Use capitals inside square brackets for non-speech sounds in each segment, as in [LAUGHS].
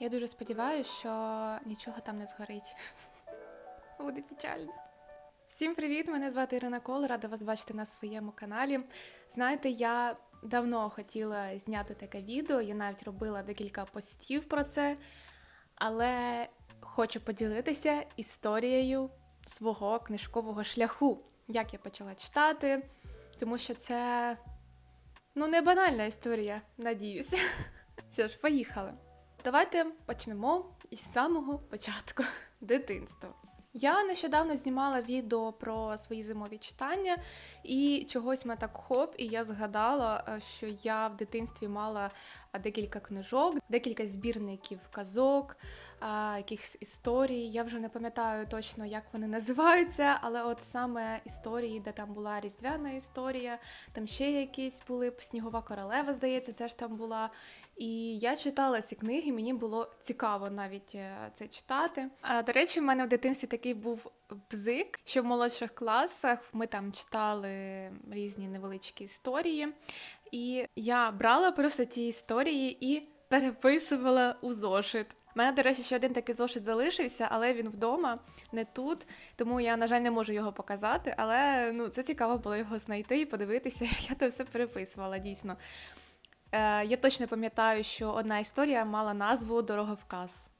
Я дуже сподіваюся, що нічого там не згорить. [LAUGHS] Буде печально. Всім привіт! Мене звати Ірина Кол, рада вас бачити на своєму каналі. Знаєте, я давно хотіла зняти таке відео, я навіть робила декілька постів про це, але хочу поділитися історією свого книжкового шляху, як я почала читати, тому що це ну не банальна історія, надіюся. [LAUGHS] Що ж, поїхали. Давайте почнемо із самого початку [LAUGHS] дитинства. Я нещодавно знімала відео про свої зимові читання, і чогось мене так хоп, і я згадала, е, що я в дитинстві мала е, декілька книжок, декілька збірників казок, е, якихось історій. Я вже не пам'ятаю точно, як вони називаються, але от саме історії, де там була різдвяна історія, там ще якісь були Снігова королева, здається, теж там була. І я читала ці книги, мені було цікаво навіть е, це читати. А, До речі, в мене в дитинстві такий був бзик, що в молодших класах ми там читали різні невеличкі історії, і я брала просто ті історії і переписувала у зошит. У мене, до речі, ще один такий зошит залишився, але він вдома, не тут. Тому я, на жаль, не можу його показати. Але ну, це цікаво було його знайти і подивитися, [LAUGHS] як я це все переписувала дійсно. Е, я точно пам'ятаю, що одна історія мала назву Дороговказ.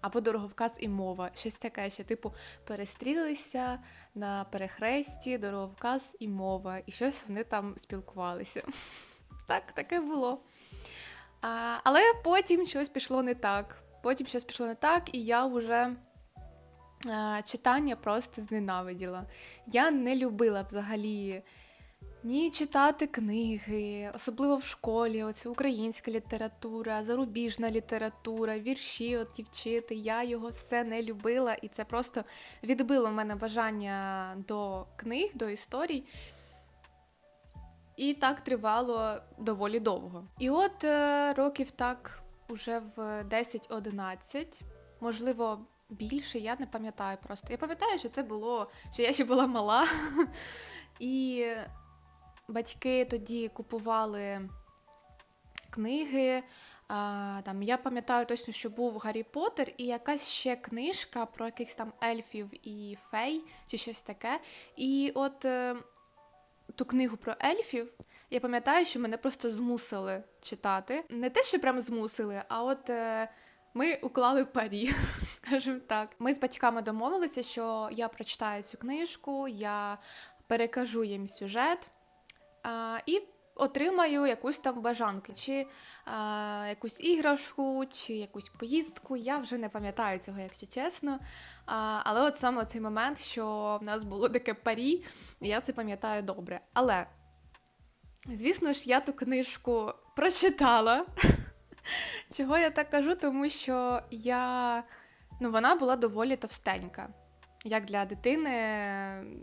Або дороговказ і мова. Щось таке, що, типу, перестрілися на перехресті, дороговказ і мова. І щось вони там спілкувалися. [LAUGHS] Так, таке було. А, Але потім щось пішло не так. Потім щось пішло не так, і я вже а, читання просто зненавиділа. Я не любила взагалі ні читати книги, особливо в школі. Оце українська література, зарубіжна література, вірші от ті вчити. Я його все не любила, і це просто відбило в мене бажання до книг, до історій. І так тривало доволі довго. І от е, років так уже в 10-11, можливо, більше, я не пам'ятаю просто. Я пам'ятаю, що це було, що я ще була мала. [LAUGHS] І батьки тоді купували книги. А, там, Я пам'ятаю точно, що був Гаррі Поттер і якась ще книжка про якихось там ельфів і фей, чи щось таке. І от е, ту книгу про ельфів я пам'ятаю, що мене просто змусили читати. Не те, що прям змусили, а от. Е, ми уклали парі, [LAUGHS] скажімо так. Ми з батьками домовилися, що я прочитаю цю книжку, я перекажу їм сюжет і отримаю якусь там бажанку, чи а, якусь іграшку, чи якусь поїздку. Я вже не пам'ятаю цього, якщо чесно. А, Але от саме цей момент, що в нас було таке парі, я це пам'ятаю добре. Але, звісно ж, я ту книжку прочитала. [LAUGHS] Чого я так кажу? Тому що я. Ну, вона була доволі товстенька як для дитини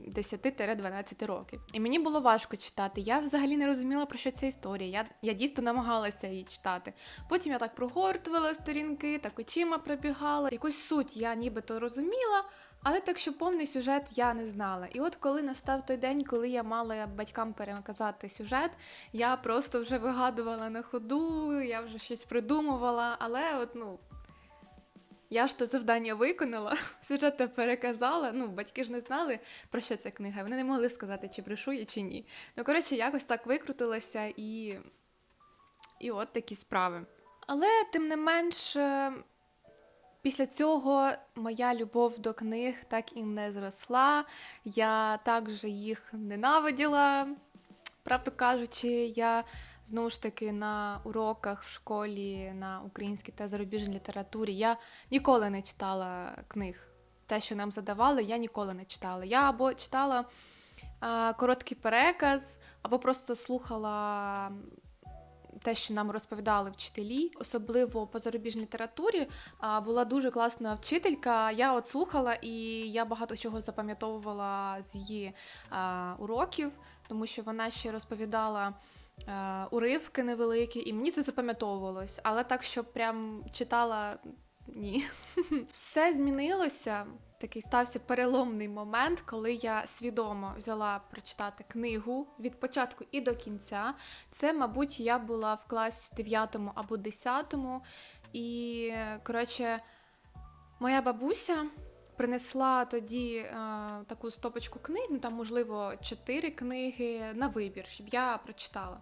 10-12 років. І мені було важко читати. Я взагалі не розуміла, про що ця історія. Я я дійсно намагалася її читати. Потім я так прогортувала сторінки, так очима пробігала. Якусь суть я нібито розуміла. Але так, що повний сюжет я не знала. І от коли настав той день, коли я мала батькам переказати сюжет, я просто вже вигадувала на ходу, я вже щось придумувала, але от ну я ж то завдання виконала, [LAUGHS] сюжет переказала. Ну, батьки ж не знали, про що ця книга. Вони не могли сказати, чи брешу я, чи ні. Ну, коротше, якось так викрутилася і. І от такі справи. Але, тим не менш, е, після цього моя любов до книг так і не зросла. Я також їх ненавиділа. Правду кажучи, я Знову ж таки, на уроках в школі на українській та зарубіжній літературі я ніколи не читала книг. Те, що нам задавали, я ніколи не читала. Я або читала а, короткий переказ, або просто слухала те, що нам розповідали вчителі, особливо по зарубіжній літературі, була дуже класна вчителька. Я от слухала і я багато чого запам'ятовувала з її уроків, тому що вона ще розповідала. Е, уривки невеликі, і мені це запам'ятовувалось, але так, що прям читала ні. [LAUGHS] Все змінилося. Такий стався переломний момент, коли я свідомо взяла прочитати книгу від початку і до кінця. Це, мабуть, я була в класі 9 або 10, І, коротше, моя бабуся принесла тоді е, таку стопочку книг, ну там, можливо, чотири книги на вибір, щоб я прочитала.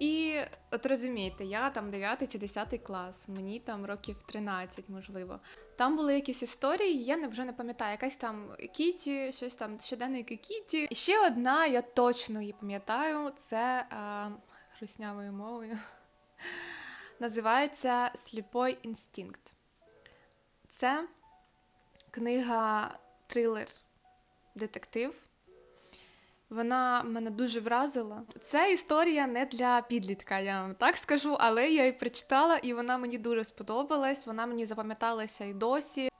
І от розумієте, я там 9 чи 10 клас, мені там років 13, можливо. Там були якісь історії, я не вже не пам'ятаю, якась там Кіті, щось там щоденники Кіті. Ще одна, я точно її пам'ятаю, це е, руснявою мовою. [LAUGHS] Називається Сліпой інстинкт. Це книга трилер детектив. Вона мене дуже вразила. Це історія не для підлітка, я вам так скажу, але я її прочитала, і вона мені дуже сподобалась. Вона мені запам'яталася і досі.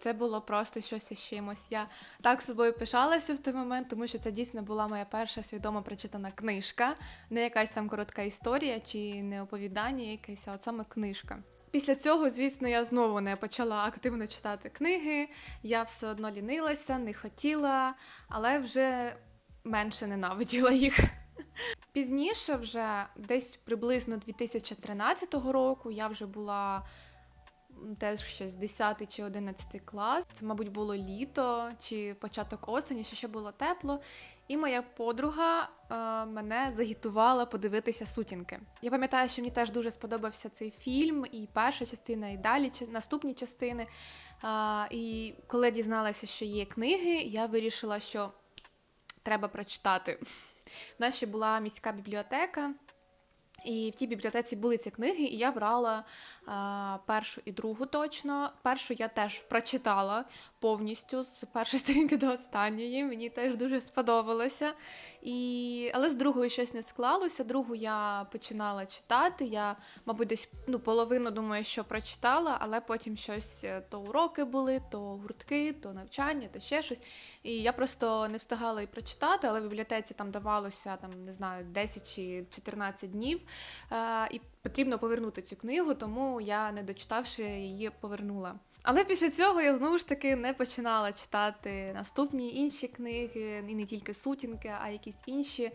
Це було просто щось із чимось. Я так собою пишалася в той момент, тому що це дійсно була моя перша свідомо прочитана книжка, не якась там коротка історія чи не оповідання, якесь, а от саме книжка. Після цього, звісно, я знову не почала активно читати книги. Я все одно лінилася, не хотіла, але вже менше ненавиділа їх. Пізніше, вже десь приблизно 2013 року, я вже була теж щось 10 чи 11 клас. Це, мабуть, було літо чи початок осені, що ще було тепло. І моя подруга е, мене загітувала подивитися сутінки. Я пам'ятаю, що мені теж дуже сподобався цей фільм, і перша частина, і далі наступні частини. А, і коли дізналася, що є книги, я вирішила, що треба прочитати. [LAUGHS] У нас ще була міська бібліотека, і в тій бібліотеці були ці книги, і я брала а, першу і другу точно. Першу я теж прочитала повністю з першої [LAUGHS] сторінки до останньої. Мені теж дуже сподобалося. І... Але з другою щось не склалося. Другу я починала читати. Я, мабуть, десь ну, половину думаю, що прочитала, але потім щось е, то уроки були, то гуртки, то навчання, то ще щось. І я просто не встигала і прочитати, але в бібліотеці там давалося там, не знаю, 10 чи 14 днів. Е, і потрібно повернути цю книгу, тому я, не дочитавши, її повернула. Але після цього я знову ж таки не починала читати наступні інші книги, і не тільки сутінки, а якісь інші.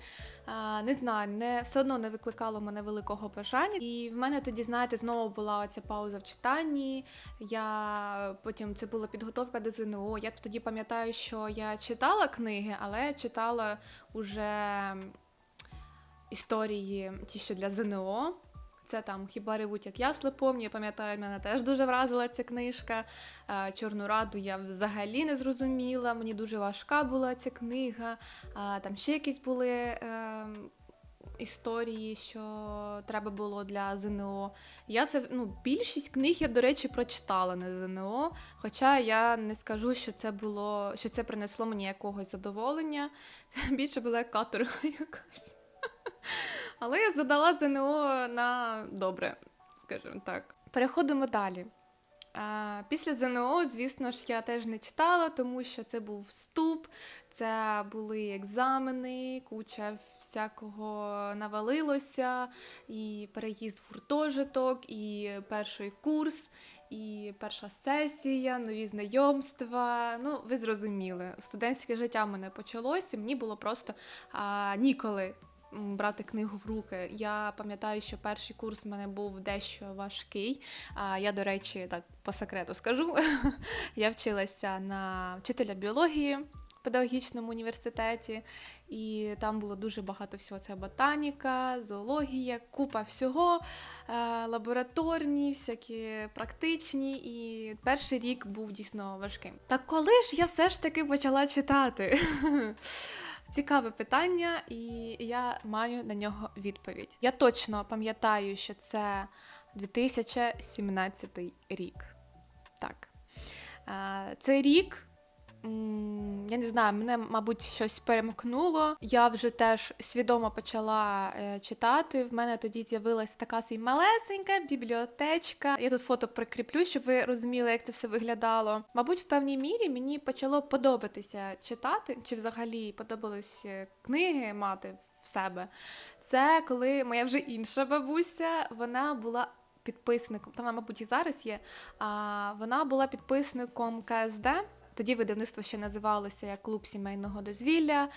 Не знаю, не все одно не викликало мене великого бажання. І в мене тоді, знаєте, знову була оця пауза в читанні. Я потім це була підготовка до ЗНО. Я тоді пам'ятаю, що я читала книги, але читала уже історії, ті, що для ЗНО. Це там хіба ревуть, як ясли помні. Я пам'ятаю, мене теж дуже вразила ця книжка. Чорну раду я взагалі не зрозуміла. Мені дуже важка була ця книга. Там ще якісь були е, історії, що треба було для ЗНО. Я це ну, більшість книг я, до речі, прочитала на ЗНО. Хоча я не скажу, що це було, що це принесло мені якогось задоволення. [LAUGHS] Більше було як каторга якась. Але я задала ЗНО на добре, скажімо так. Переходимо далі. Після ЗНО, звісно ж, я теж не читала, тому що це був вступ, це були екзамени, куча всякого навалилося, і переїзд в гуртожиток, і перший курс, і перша сесія, нові знайомства. Ну, ви зрозуміли, студентське життя в мене почалося, мені було просто а, ніколи брати книгу в руки. Я пам'ятаю, що перший курс в мене був дещо важкий. Я, до речі, так по секрету скажу. [LAUGHS] я вчилася на вчителя біології. Педагогічному університеті, і там було дуже багато всього. Це ботаніка, зоологія, купа всього, е, лабораторні, всякі практичні. І перший рік був дійсно важким. Та коли ж я все ж таки почала читати? [LAUGHS] Цікаве питання, і я маю на нього відповідь. Я точно пам'ятаю, що це 2017 рік. Так. Е, Цей рік. Я не знаю, мене, мабуть, щось перемкнуло. Я вже теж свідомо почала е, читати. В мене тоді з'явилася така свій малесенька бібліотечка. Я тут фото прикріплю, щоб ви розуміли, як це все виглядало. Мабуть, в певній мірі мені почало подобатися читати, чи взагалі подобалось е, книги мати в себе. Це коли моя вже інша бабуся, вона була. Підписником, там, мабуть, і зараз є. А вона була підписником КСД. Тоді видавництво ще називалося як клуб сімейного дозвілля.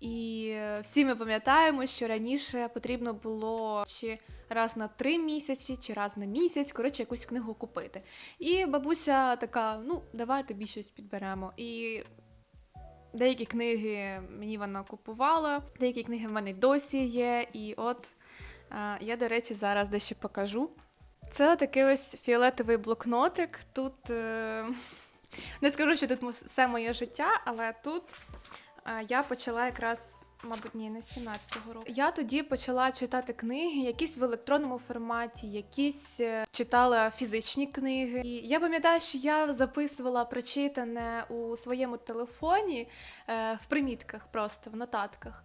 І е, всі ми пам'ятаємо, що раніше потрібно було чи раз на три місяці, чи раз на місяць, коротше, якусь книгу купити. І бабуся така: ну, давай тобі щось підберемо. І деякі книги мені вона купувала, деякі книги в мене досі є. І от е, я, до речі, зараз дещо покажу. Це такий ось фіолетовий блокнотик. Тут е, не скажу, що тут все моє життя, але тут е, я почала якраз, мабуть, ні, не 17-го року. Я тоді почала читати книги, якісь в електронному форматі, якісь е, читала фізичні книги. І я пам'ятаю, що я записувала прочитане у своєму телефоні е, в примітках, просто в нотатках.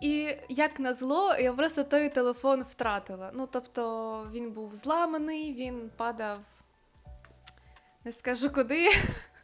І як назло, я просто той телефон втратила. Ну, тобто він був зламаний, він падав. Не скажу куди.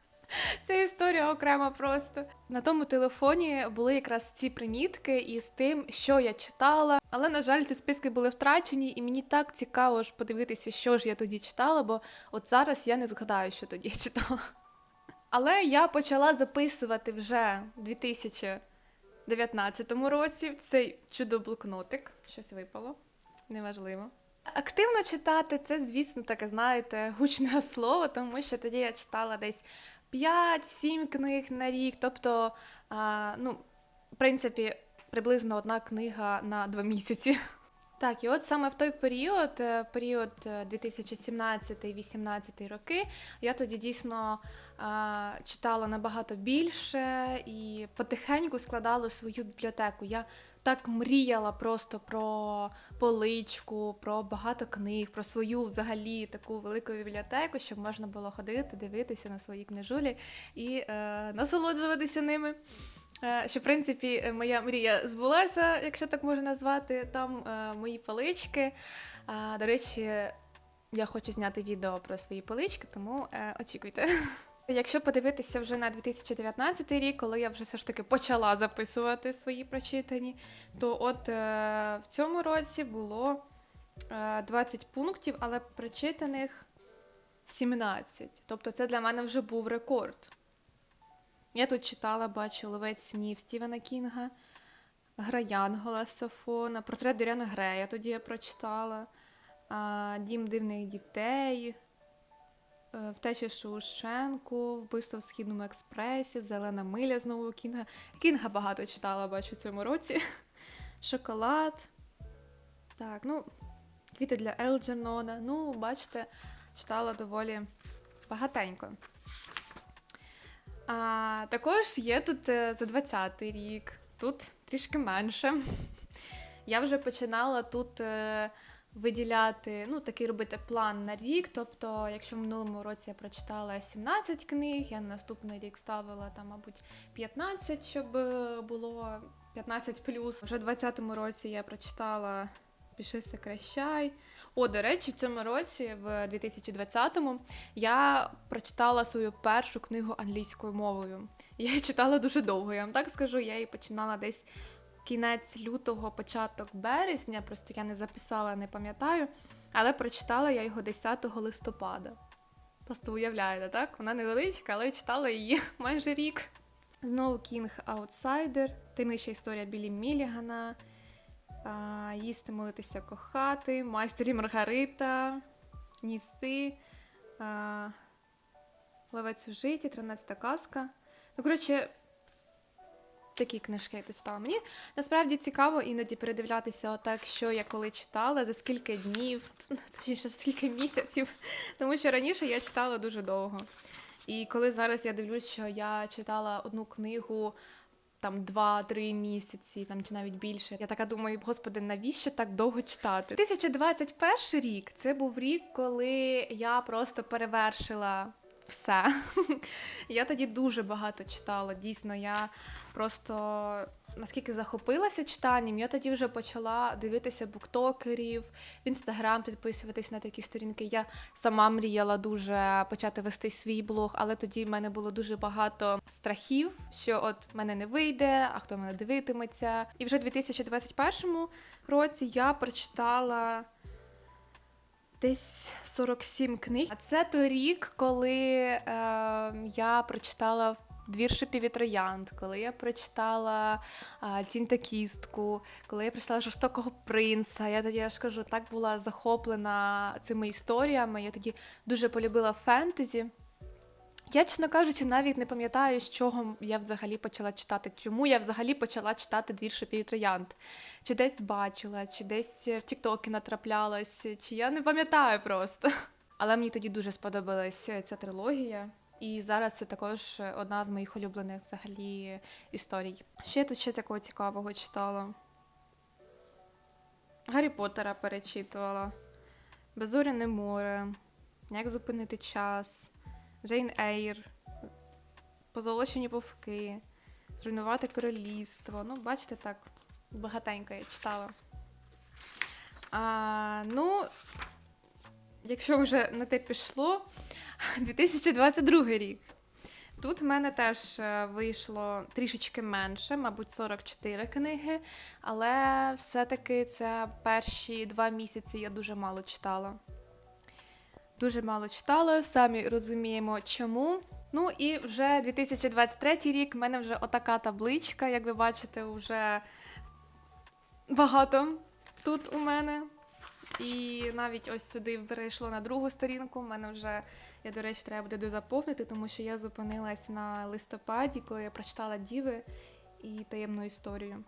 [LAUGHS] Це історія окрема просто. На тому телефоні були якраз ці примітки із тим, що я читала. Але, на жаль, ці списки були втрачені, і мені так цікаво ж подивитися, що ж я тоді читала, бо от зараз я не згадаю, що тоді я читала. [LAUGHS] Але я почала записувати вже в 2019 році цей чудо-блокнотик. Щось випало, неважливо. Активно читати це, звісно, таке, знаєте, гучне [LAUGHS] слово, тому що тоді я читала десь 5-7 книг на рік. Тобто, ну, в принципі, приблизно одна книга на два місяці. [LAUGHS] Так, і от саме в той період, е, період е, 2017-18 роки, я тоді дійсно а, читала набагато більше і потихеньку складала свою бібліотеку. Я так мріяла просто про поличку, про багато книг, про свою взагалі таку велику бібліотеку, щоб можна було ходити, дивитися на свої книжулі і е, насолоджуватися ними. Е, Що, в принципі, е, моя мрія збулася, якщо так можна назвати. Там е, мої полички. А, до речі, я хочу зняти відео про свої полички, тому очікуйте. [LAUGHS] Якщо подивитися вже на 2019 рік, коли я вже все ж таки почала записувати свої прочитані, то от в цьому році було е, 20 пунктів, але прочитаних 17. Тобто це для мене вже був рекорд. Я тут читала, бачу Ловець снів Стівена Кінга, Гра Янгола Сафона, портрет Доріана Грея тоді я прочитала, Дім дивних дітей, е, Втеча з Шоушенку, Вбивство в Східному експресі, Зелена миля знову Кінга. Кінга багато читала, бачу, в цьому році. [LAUGHS] Шоколад. Так, ну, квіти для Елджернона. Ну, бачите, читала доволі багатенько. А, також є тут е, за 20-й рік, тут трішки менше. Я вже починала тут е, виділяти, ну, такий робити план на рік. Тобто, якщо в минулому році я прочитала 17 книг, я на наступний рік ставила там, мабуть, 15, щоб е, було 15 плюс. Вже в 20-му році я прочитала Піши сокращай. О, до речі, в цьому році, в 2020-му, я прочитала свою першу книгу англійською мовою. Я її читала дуже довго, я вам так скажу. Я її починала десь кінець лютого, початок березня, просто я не записала, не пам'ятаю. Але прочитала я його 10 листопада. Просто уявляєте, так? Вона невеличка, але читала її майже рік. Знову Кінг Аутсайдер, таємнича історія Білі Мілігана, їсти, молитися, кохати, майстер і Маргарита, Ніси, Ловець у житті, 13 казка. Ну, коротше, такі книжки я читала. Мені насправді цікаво іноді передивлятися отак, що я коли читала, за скільки днів, [LAUGHS] точніше, за скільки місяців. Тому що раніше я читала дуже довго. І коли зараз я дивлюсь, що я читала одну книгу там 2-3 місяці, там чи навіть більше. Я така думаю, господи, навіщо так довго читати? 2021 рік це був рік, коли я просто перевершила все. [LAUGHS] я тоді дуже багато читала. Дійсно, я просто наскільки захопилася читанням, я тоді вже почала дивитися буктокерів, в інстаграм підписуватись на такі сторінки. Я сама мріяла дуже почати вести свій блог, але тоді в мене було дуже багато страхів, що от мене не вийде, а хто мене дивитиметься. І вже в 2021 році я прочитала десь 47 книг. А це той рік, коли е, я прочитала Двір шипів коли я прочитала а, Тінь та кістку, коли я прочитала жорстокого принца. Я тоді я ж кажу, так була захоплена цими історіями. Я тоді дуже полюбила фентезі. Я, чесно кажучи, навіть не пам'ятаю, з чого я взагалі почала читати, чому я взагалі почала читати двір шипів троянд. Чи десь бачила, чи десь в Тіктокі натраплялась, чи я не пам'ятаю просто. Але мені тоді дуже сподобалась ця трилогія. І зараз це також одна з моїх улюблених взагалі історій. Що я тут ще такого цікавого читала? Гаррі Поттера перечитувала. Безоряне море. Як зупинити час. Джейн Ейр. Позолочені вовки. Зруйнувати королівство. Ну, бачите, так, багатенько я читала. А, Ну, якщо вже на те пішло, [LAUGHS] 2022 рік. Тут в мене теж е, вийшло трішечки менше, мабуть, 44 книги, але все-таки це перші два місяці я дуже мало читала. Дуже мало читала, самі розуміємо чому. Ну і вже 2023 рік в мене вже отака табличка, як ви бачите, вже багато тут у мене. І навіть ось сюди перейшло на другу сторінку. У мене вже, я, до речі, треба буде дозаповнити, тому що я зупинилась на листопаді, коли я прочитала Діви і таємну історію.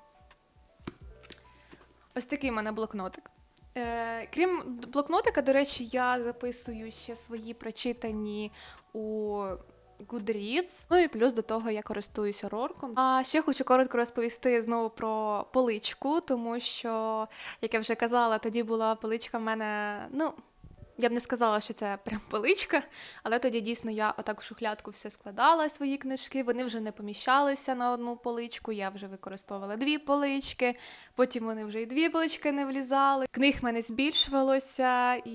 Ось такий в мене блокнотик. Е, крім блокнотика, до речі, я записую ще свої прочитані у Goodreads. Ну і плюс до того я користуюся рорком. А ще хочу коротко розповісти знову про поличку, тому що, як я вже казала, тоді була поличка в мене, ну. Я б не сказала, що це прям [LAUGHS] поличка, але тоді дійсно я отак в шухлядку все складала свої книжки. Вони вже не поміщалися на одну поличку. Я вже використовувала дві полички, потім вони вже і дві полички не влізали. Книг в мене збільшувалося, і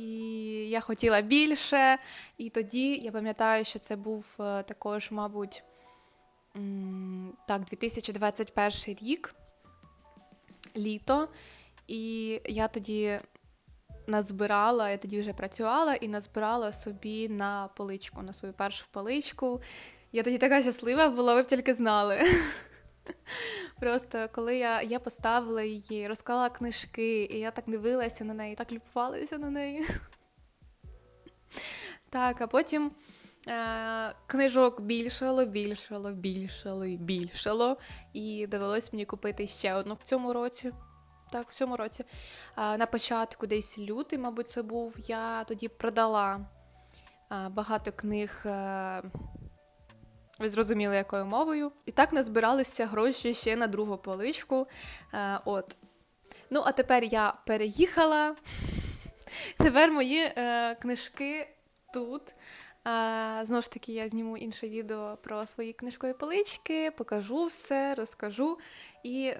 я хотіла більше. І тоді я пам'ятаю, що це був е, також, мабуть, так, 2021 рік, літо. І я тоді назбирала, я тоді вже працювала і назбирала собі на поличку, на свою першу поличку. Я тоді така щаслива була, ви б тільки знали. [LAUGHS] Просто коли я я поставила її, розклала книжки, і я так дивилася на неї, так любувалася на неї. [LAUGHS] Так, а потім е, книжок більшало, більшало, більшало і більшало. І довелось мені купити ще одну в цьому році. Так, в цьому році. На початку десь лютий, мабуть, це був. Я тоді продала багато книг. Е, ви зрозуміли, якою мовою. І так назбиралися гроші ще на другу поличку. Е, от. Ну, а тепер я переїхала. [LAUGHS] Тепер мої е, книжки тут. Знову ж таки, я зніму інше відео про свої книжкові полички, покажу все, розкажу. І,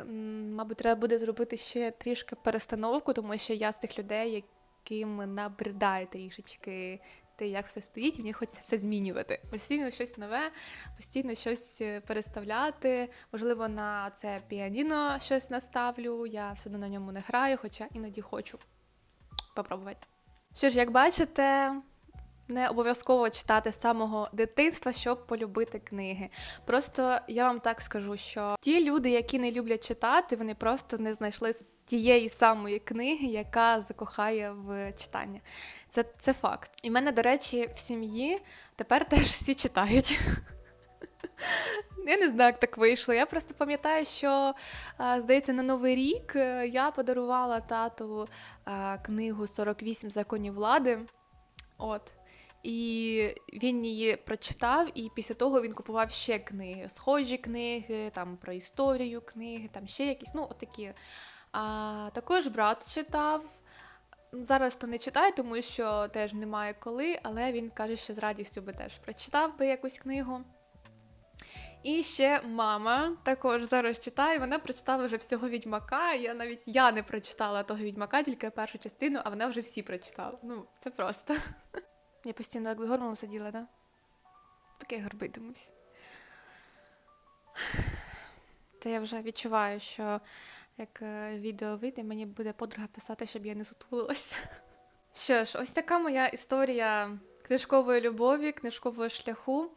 мабуть, треба буде зробити ще трішки перестановку, тому що я з тих людей, яким набридає трішечки те, як все стоїть, і мені хочеться все змінювати. Постійно щось нове, постійно щось е, переставляти. Можливо, на це піаніно щось наставлю. Я все одно на ньому не граю, хоча іноді хочу попробувати. Що ж, як бачите. Не обов'язково читати з самого дитинства, щоб полюбити книги. Просто я вам так скажу, що ті люди, які не люблять читати, вони просто не знайшли тієї самої книги, яка закохає в читання. Це це факт. І в мене, до речі, в сім'ї тепер теж всі читають. Я не знаю, як так вийшло. Я просто пам'ятаю, що, здається, на Новий рік е, я подарувала тату книгу 48 законів влади. От. І він її прочитав, і після того він купував ще книги, схожі книги, там про історію книги, там ще якісь, ну, отакі. А також брат читав. Зараз то не читає, тому що теж немає коли, але він каже, що з радістю би теж прочитав би якусь книгу. І ще мама також зараз читає, вона прочитала вже всього відьмака. Я навіть я не прочитала того відьмака, тільки першу частину, а вона вже всі прочитала. Ну, це просто. Я постійно як горбом сиділа, да? Таке горбитимусь. Та я вже відчуваю, що як е, відео вийде, мені буде подруга писати, щоб я не сутулилася. [LAUGHS] Що ж, ось така моя історія книжкової любові, книжкового шляху.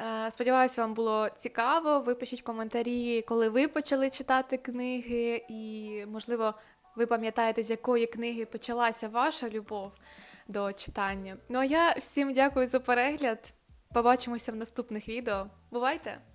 Е, Сподіваюся, вам було цікаво. Ви пишіть коментарі, коли ви почали читати книги, і, можливо, ви пам'ятаєте, з якої книги почалася ваша любов до читання. Ну а я всім дякую за перегляд. Побачимося в наступних відео. Бувайте!